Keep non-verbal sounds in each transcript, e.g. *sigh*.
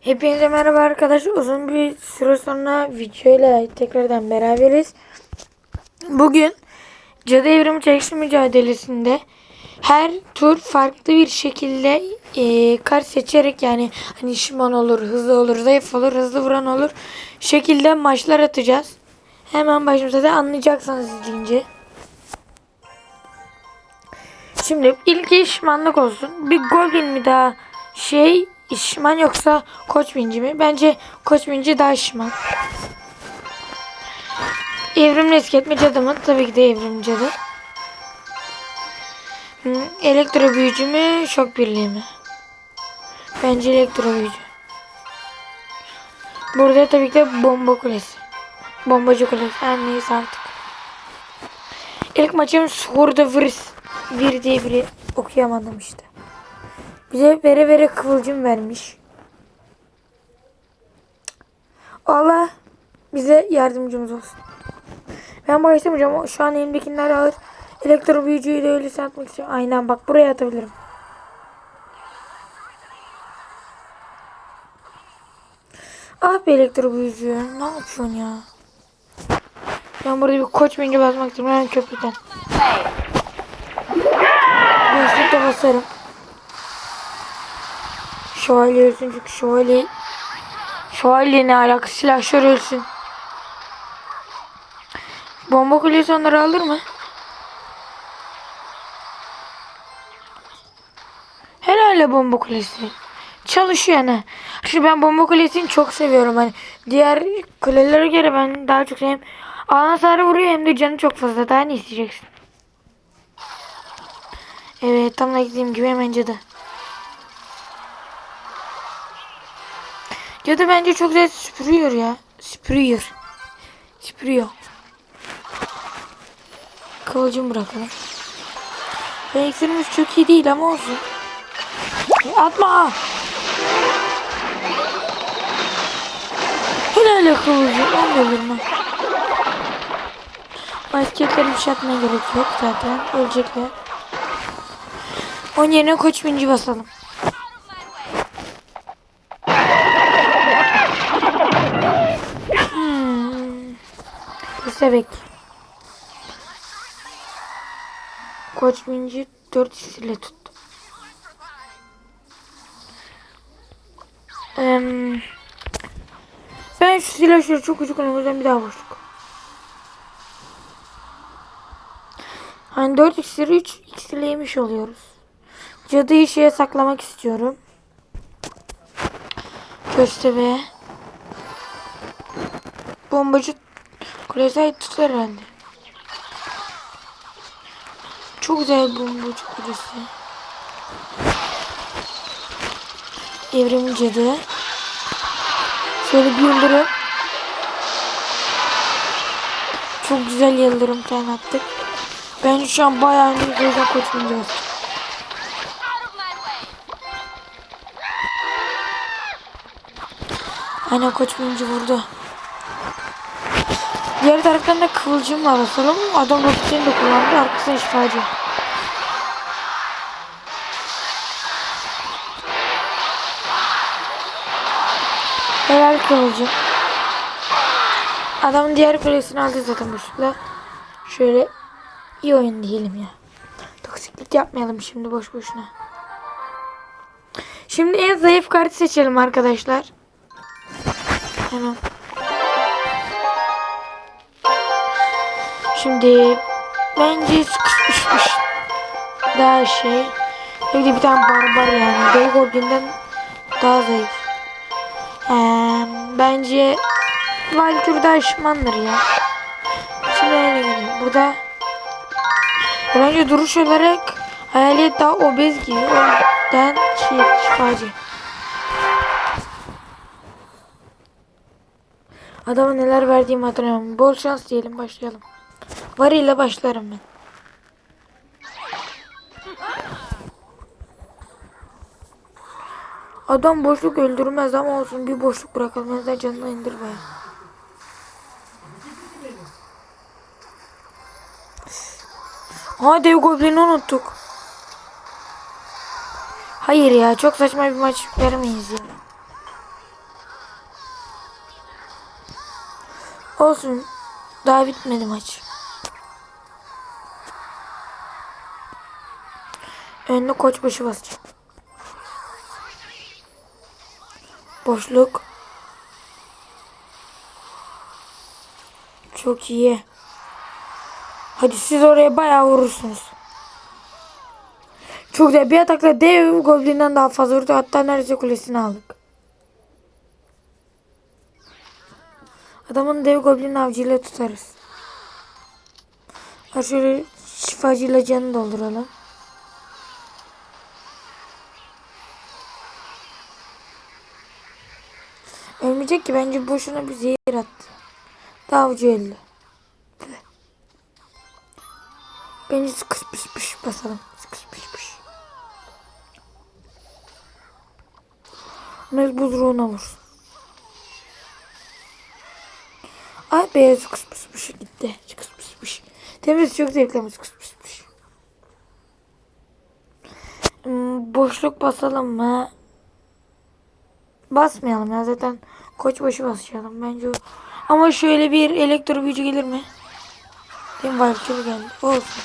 Hepinize merhaba arkadaşlar. Uzun bir süre sonra videoyla tekrardan beraberiz. Bugün Cadı Evrimi Çekişme Mücadelesi'nde her tur farklı bir şekilde e, kart seçerek yani hani şiman olur, hızlı olur, zayıf olur, hızlı vuran olur şekilde maçlar atacağız. Hemen başımıza da anlayacaksınız izleyince. Şimdi ilk işmanlık olsun. Bir Goblin mi daha şey işman yoksa Koç Binci mi? Bence Koç Binci daha işman. Evrimli esketme cadı mı? Tabii ki de evrimli cadı. Elektro büyücü mü? Şok birliği mi? Bence elektro büyücü. Burada tabii ki de bomba kulesi. Bombacı kulesi. Her neyse artık. İlk maçım Sword Virs. Bir diye okuyamadım işte. Bize vere vere kıvılcım vermiş. Allah bize yardımcımız olsun. Ben başlamayacağım. Şu an elimdekiler ağır. Elektro büyücüyü de öyle satmak istiyorum. Aynen bak buraya atabilirim. Ah be elektro büyücü. Ne yapıyorsun ya? Ben burada bir koç binci basmak istiyorum. Hemen köprüden. Gözlükle basarım. Şövalye ölsün çünkü şövalye Şövalye ne alakası silahşör ölsün. Bomba kulesi onları alır mı? Herhalde bomba kulesi. Çalışıyor yani. Şimdi ben bomba kulesini çok seviyorum. Hani diğer kulelere göre ben daha çok hem alan hasarı vuruyor hem de canı çok fazla. Daha ne isteyeceksin? Evet tam da gittiğim gibi hemen cadı. Cadı bence çok güzel süpürüyor ya. Süpürüyor. Süpürüyor. Kıvılcım bırakalım. Ve iksirimiz çok iyi değil ama olsun. E, Atma! Helal kıvılcım. Ben de ölürüm ben. Basketleri bir şey atmaya gerek yok zaten. Ölecekler. Onun yerine koç binci basalım. Köstebek. Koç binci 4 ile tuttu. Em, ben şu silahları çok ucuk o yüzden bir daha boşluk. Hani 4 iksiri 3 iksirle yemiş oluyoruz. Cadıyı şeye saklamak istiyorum. Köstebeğe. Bombacı kulesi tutar herhalde. Çok güzel bombacı kulesi. Evrim cadı. Şöyle bir yıldırım. Çok güzel yıldırım attık. Bence şu an bayağı iyi gözden koçmayacağız. Aynen koç vurdu. Diğer taraftan da kıvılcım var basalım. Adam roketini de kullandı. Arkasına şifacı. Helal kıvılcım. Adamın diğer kulesini aldı zaten boşlukla. Şöyle iyi oyun diyelim ya. Toksiklik yapmayalım şimdi boş boşuna. Şimdi en zayıf kartı seçelim arkadaşlar. Hemen. Şimdi bence sıkışmışmış. Daha şey. Bir de bir tane barbar yani. Dev Goblin'den daha zayıf. Ee, bence Valkür daha şımandır ya. Şimdi öyle geliyor. Burada bence duruş olarak hayalet daha obez gibi. O yüzden şey şifacı. Adama neler verdiğimi hatırlamıyorum. Bol şans diyelim başlayalım. Var ile başlarım ben. Adam boşluk öldürmez ama olsun bir boşluk bırakalım. Ya da canını indirme. Ha dev goblini unuttuk. Hayır ya çok saçma bir maç vermeyiz ya. Olsun. Daha bitmedi maç. Önüne koçbaşı basacağım. Boşluk. Çok iyi. Hadi siz oraya bayağı vurursunuz. Çok güzel. Bir atakla dev goblinden daha fazla vurdu. Hatta neredeyse kulesini aldık. Adamın dev goblin avcıyla tutarız. Ha şöyle şifacıyla canı dolduralım. Ölmeyecek ki bence boşuna bir zehir attı. Daha avcı öldü. Bence sıkış pış pış basalım. Sıkış pış pış. Mez buzruğuna vursun. Ay beyaz sıkış pış pış gitti. Sıkış pış pış. Temiz çok zevkli ama sıkış pış pış. Hmm, boşluk basalım mı? Basmayalım ya zaten koçbaşı basacağım bence o. Ama şöyle bir elektro büyücü gelir mi? Benim Valkyrie geldi. Olsun.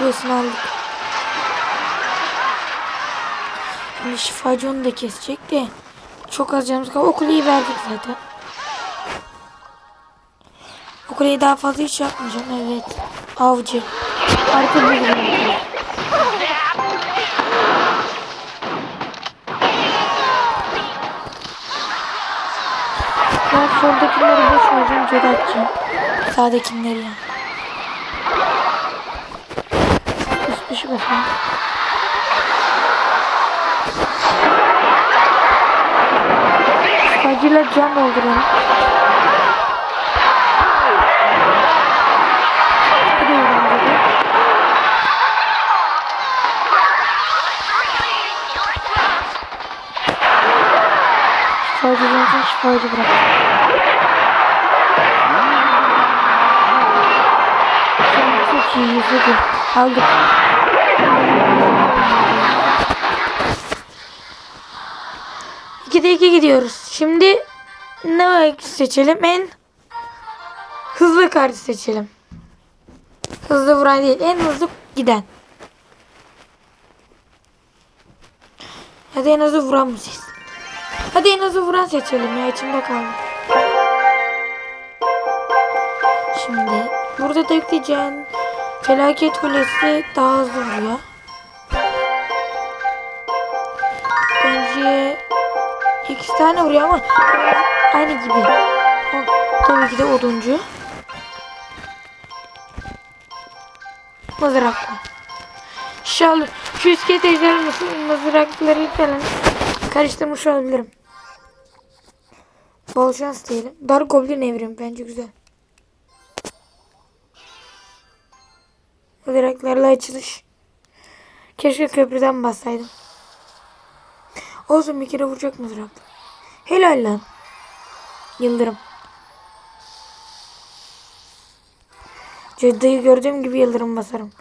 Burasını aldık. Şimdi şifacı onu da kesecek de. Çok az canımız kaldı. O kuleyi verdik zaten. O kuleyi daha fazla hiç yapmayacağım. Evet. Avcı. Harika bir Ben soldakileri boş vereceğim. Geri atacağım. Sağdakileri yani. Üst dışı bakalım. Acıyla can dedi. Şifacı zaten şifacı bırak. İyiyiz hadi. Aldık. İkide iki gidiyoruz. Şimdi ne seçelim? En hızlı kartı seçelim. Hızlı vuran değil. En hızlı giden. Hadi en hızlı vuran mı seçsin? Hadi en hızlı vuran seçelim ya içimde kaldı. Şimdi burada da yükleyeceğim. Felaket kulesi daha hızlı vuruyor. Bence iki tane vuruyor ama aynı gibi. O, tabii ki de oduncu. Mızraklı. İnşallah şu iskelet ejderha mızrakları falan karıştırmış olabilirim. Bol şans diyelim. Dark Goblin evrim bence güzel. Mızraklarla açılış. Keşke köprüden bassaydım. Olsun bir kere vuracak mızrak. Helal lan. Yıldırım. Caddayı gördüğüm gibi yıldırım basarım.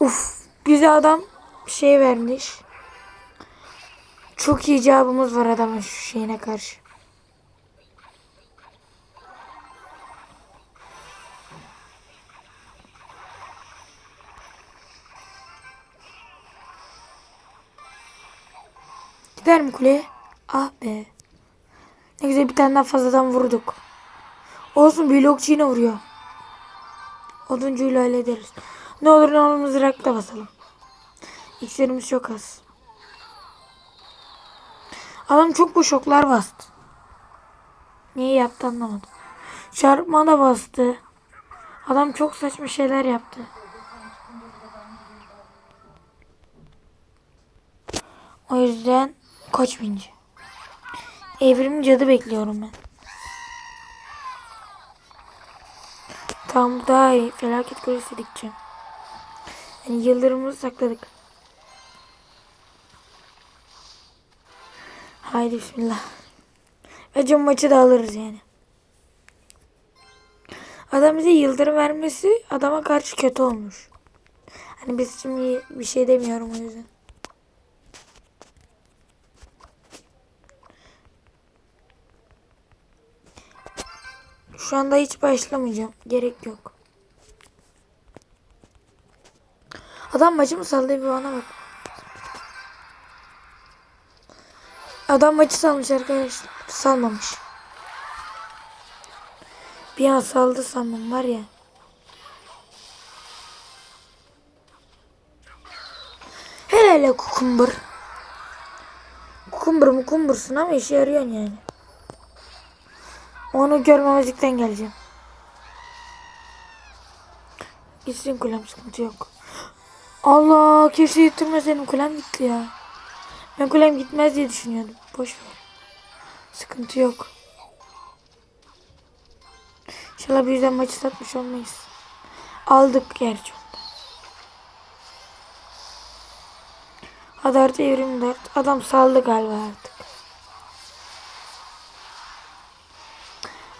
Uf bize adam şey vermiş. Çok iyi cevabımız var adamın şu şeyine karşı. Gider mi kuleye? Ah be. Ne güzel bir tane daha fazladan vurduk. Olsun blokçu yine vuruyor. Oduncuyla hallederiz. Ne olur ne olur mızrakla basalım. İksirimiz çok az. Adam çok bu şoklar bastı. Niye yaptı anlamadım. Çarpma da bastı. Adam çok saçma şeyler yaptı. O yüzden koç binci. Evrim cadı bekliyorum ben. Tam daha iyi. Felaket kulesi dikeceğim. Yani yıldırımımızı sakladık. Haydi bismillah. Bence maçı da alırız yani. Adam bize yıldırım vermesi adama karşı kötü olmuş. Hani biz şimdi bir şey demiyorum o yüzden. Şu anda hiç başlamayacağım. Gerek yok. Adam maçı mı sallıyor bir bana bak. Adam maçı salmış arkadaşlar. Salmamış. Bir an saldı sandım var ya. Hele hele kukumbur. Kukumbur mu kumbursun ama işe yarıyorsun yani. Onu görmemezlikten geleceğim. Gitsin kulem sıkıntı yok. Allah keşke yitirmeseydim kulem gitti ya. Ben kulem gitmez diye düşünüyordum. Boş ver. Sıkıntı yok. İnşallah bir yüzden maçı satmış olmayız. Aldık gerçi. Hadi artı evrim 4. Adam saldı galiba artık.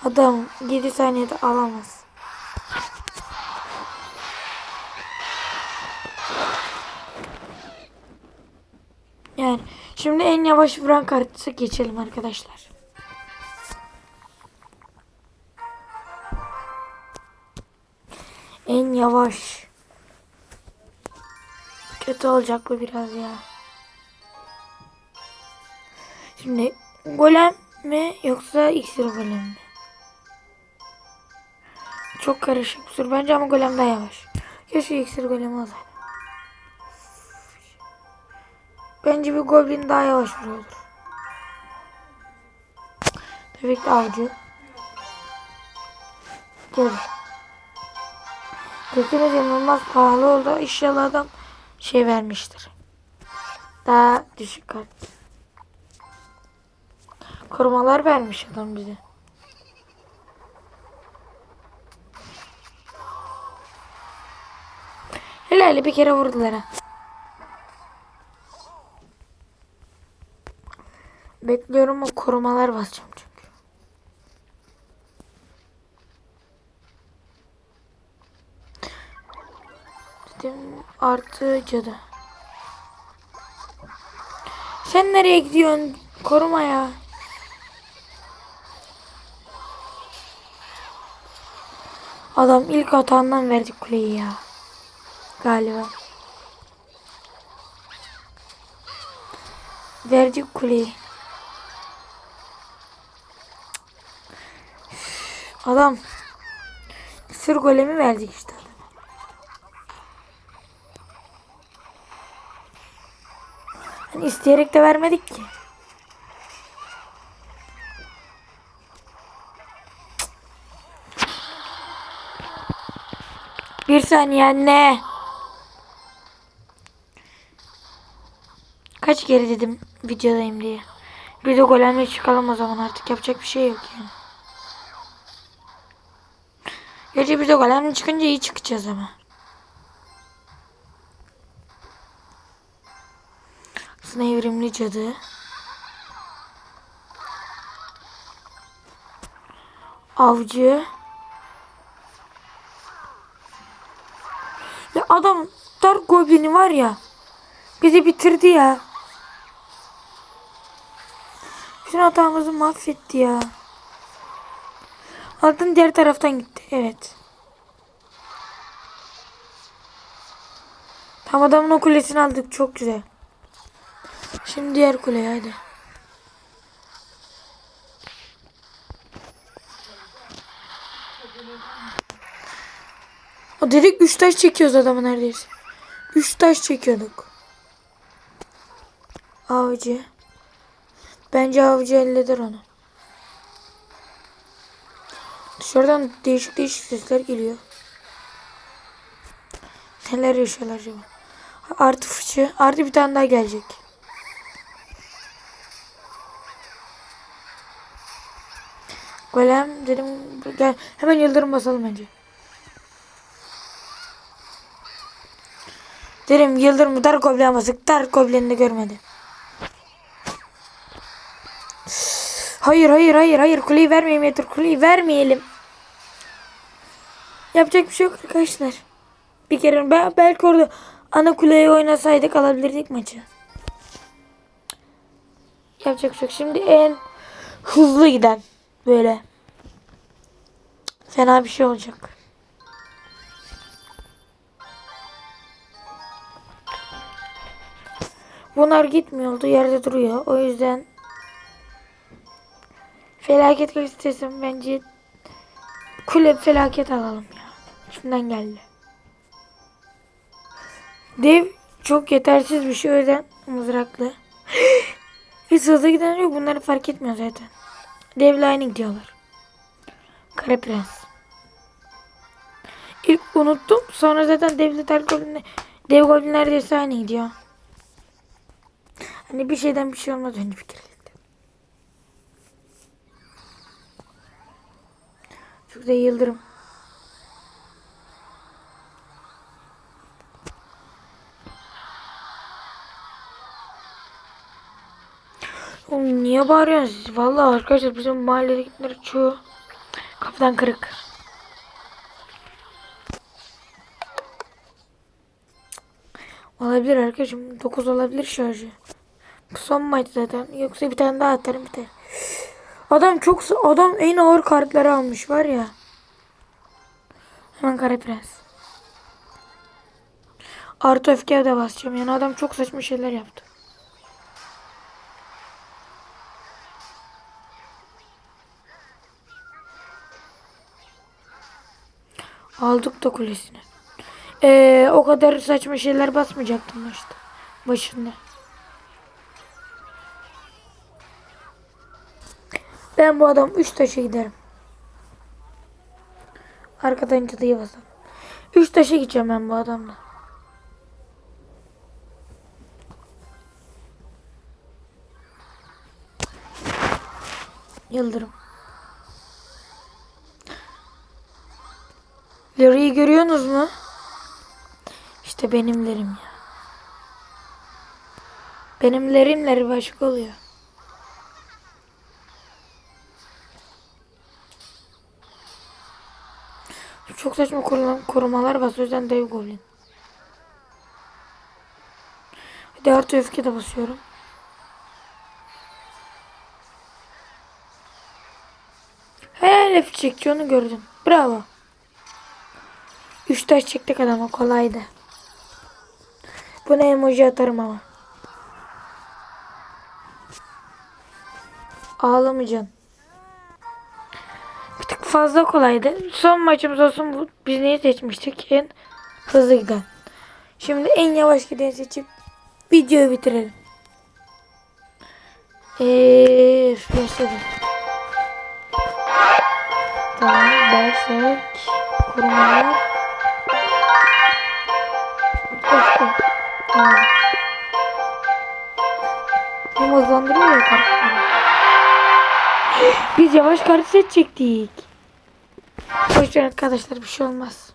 Adam 7 saniyede alamaz. Yani şimdi en yavaş vuran kartı geçelim arkadaşlar. En yavaş. Kötü olacak bu biraz ya. Şimdi golem mi yoksa iksir golem mi? Çok karışık bir soru bence ama golem daha yavaş. Keşke iksir golemi olsaydı. Bence bir goblin daha yavaş vuruyordur. Bebek avcı. Dur. Götünüz inanılmaz pahalı oldu. İnşallah adam şey vermiştir. Daha düşük kart. Korumalar vermiş adam bize. Helal bir kere vurdular ha. Bekliyorum o korumalar basacağım çünkü. Dedim artı cadı. Sen nereye gidiyorsun? Koruma ya. Adam ilk hatandan verdi kuleyi ya. Galiba. Verdik kuleyi. Adam sır golemi verdik işte adama. Hani isteyerek de vermedik ki. Bir saniye anne. Kaç kere dedim videodayım diye. Bir de golemle çıkalım o zaman artık yapacak bir şey yok yani. Gerçi biz de golemle çıkınca iyi çıkacağız ama. Aslında evrimli cadı. Avcı. Ya adam Dark Goblin'i var ya. Bizi bitirdi ya. Bütün hatamızı mahvetti ya. Altın diğer taraftan gitti. Evet. Tam adamın o kulesini aldık. Çok güzel. Şimdi diğer kuleye hadi. O dedik 3 taş çekiyoruz adamı neredeyse. 3 taş çekiyorduk. Avcı. Bence avcı elleder onu. Dışarıdan değişik değişik sesler geliyor. Neler yaşıyorlar acaba? Artı fıçı. Artı bir tane daha gelecek. Golem dedim gel hemen yıldırım basalım önce. Dedim yıldırım dar goblin basık dar goblinini görmedi. Hayır hayır hayır hayır kuleyi vermeyelim yeter kuleyi vermeyelim. Yapacak bir şey yok arkadaşlar. Bir kere ben belki orada ana kuleyi oynasaydık alabilirdik maçı. Yapacak bir şey yok. Şimdi en hızlı giden böyle. Fena bir şey olacak. Bunlar gitmiyordu. Yerde duruyor. O yüzden felaket istesem bence kulüp felaket alalım ya. Şimdiden geldi. Dev çok yetersiz bir şey o yüzden mızraklı. *gasps* Hiç hızlı giden yok. Bunları fark etmiyor zaten. Devle aynı gidiyorlar. Kara Prens. İlk unuttum. Sonra zaten devle Dark Goblin'le Dev Goblin neredeyse aynı gidiyor. Hani bir şeyden bir şey olmaz önce fikirlikte. Da yıldırım. Oğlum niye bağırıyorsunuz? Vallahi arkadaşlar bizim mahalledekiler çoğu kafadan kırık. Olabilir arkadaşım. 9 olabilir şarjı. Bu son maç zaten. Yoksa bir tane daha atarım biter. Adam çok adam en ağır kartları almış var ya. Hemen kare prens. Artı öfkeye de basacağım. Yani adam çok saçma şeyler yaptı. Aldık da kulesini. Ee, o kadar saçma şeyler basmayacaktım başta. Başında. Ben bu adam 3 taşa giderim. Arkadan çatıyı basalım. 3 taşa gideceğim ben bu adamla. Yıldırım. Larry'i görüyorsunuz mu? İşte benimlerim ya. Benimlerimleri başka oluyor. Saçma koruma- korumalar var. O yüzden dev goblin. Hadi artı öfke de basıyorum. Helal F çekti onu gördüm. Bravo. Üç taş çektik adama kolaydı. Buna emoji atarım ama. Ağlamayacaksın. Fazla kolaydı. Son maçımız olsun. Bu, biz neyi seçmiştik? En hızlı giden. Şimdi en yavaş gideni seçip videoyu bitirelim. Eee başladı. Tamam dersek korumalar. İşte. Tamam. Hem hızlandırıyor ya kartları. Biz yavaş kart seçecektik. Boşver arkadaşlar bir şey olmaz.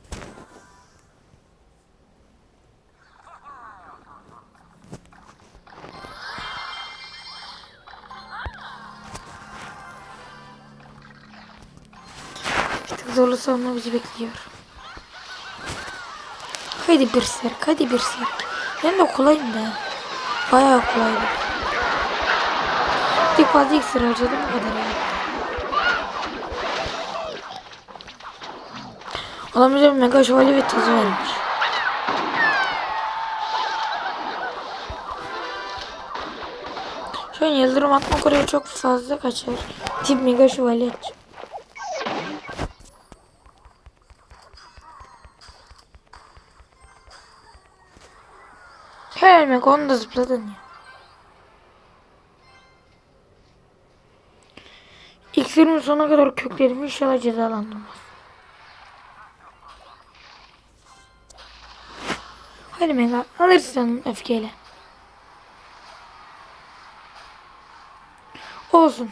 Artık zorlu savunma bizi bekliyor. Hadi bir serk, hadi bir serk. Ben de kolayım da. Bayağı kolaydı. Bir fazla iksir harcadım o kadar yani. Adam bize mega şövalye ve tazı vermiş. Şu an yıldırım atmak oraya çok fazla kaçar. Tip mega şövalye atacağım. Helal mega onu da zıpladın ya. İksirimin sonuna kadar köklerim inşallah cezalandırmaz. Hadi Mega alırsın öfkeyle. Olsun.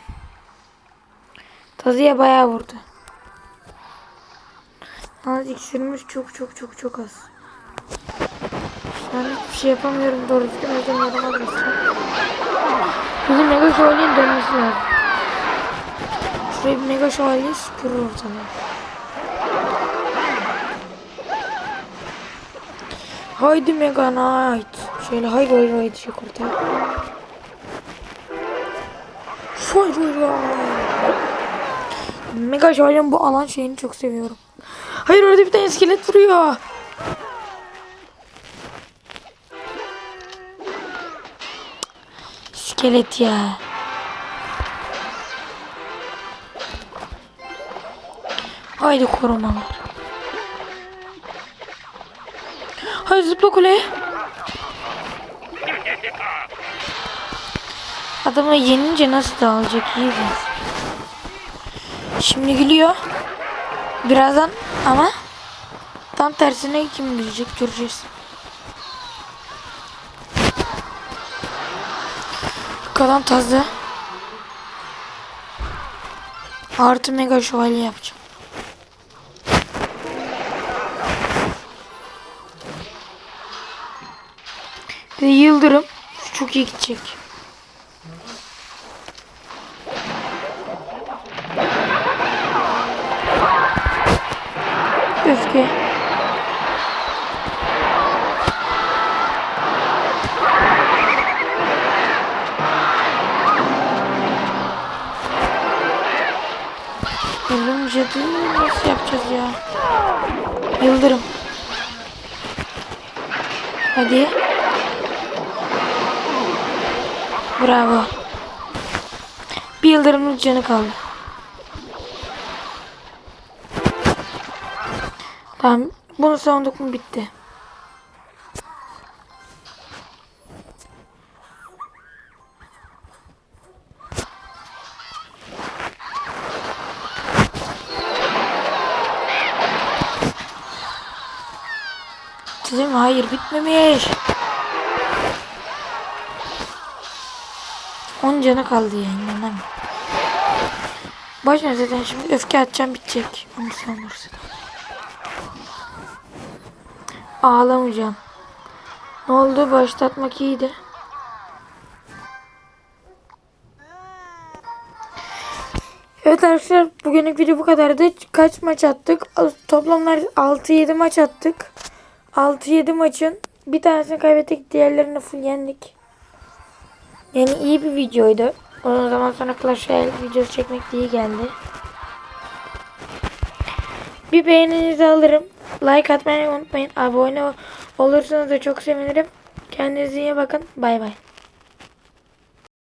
Tazıya bayağı vurdu. Yalnız iksirimiz çok çok çok çok az. Ben hiçbir şey yapamıyorum doğru düzgün. O yüzden yardım adresi. Bizim Mega Şövalye'nin dönmesi lazım. Şuraya bir Mega Şövalye süpürür ortalığı. Haydi Mega Knight. Şöyle haydi haydi haydi çek ortaya. Haydi haydi. Mega Şövalye'nin bu alan şeyini çok seviyorum. Hayır orada bir tane iskelet duruyor. İskelet ya. Haydi korumalar. Haydi zıpla kuleye. Adamı yenince nasıl dağılacak iyi. Şimdi gülüyor. Birazdan ama tam tersine kim gülecek göreceğiz. Kalan tazı. Artı mega şövalye yapacağım. Bir de yıldırım. Çok iyi gidecek. Öfke. Ölüm cadı nasıl yapacağız ya? Yıldırım. Hadi. Bravo. Bir yıldırımlık canı kaldı. Tamam. Bunu savunduk mu bitti. Değil mi? Hayır bitmemiş. 10 canı kaldı ya inanamıyorum. Başına zaten şimdi öfke atacağım bitecek. Onu sanırsın. Ağlamayacağım. Ne oldu? Başlatmak iyiydi. Evet arkadaşlar bugünlük video bu kadardı. Kaç maç attık? Toplamlar 6-7 maç attık. 6-7 maçın bir tanesini kaybettik. Diğerlerini full yendik. Yani iyi bir videoydu. O zaman sonra Clash Royale videosu çekmek iyi geldi. Bir beğeninizi alırım. Like atmayı unutmayın. Abone olursanız da çok sevinirim. Kendinize iyi bakın. Bay bay.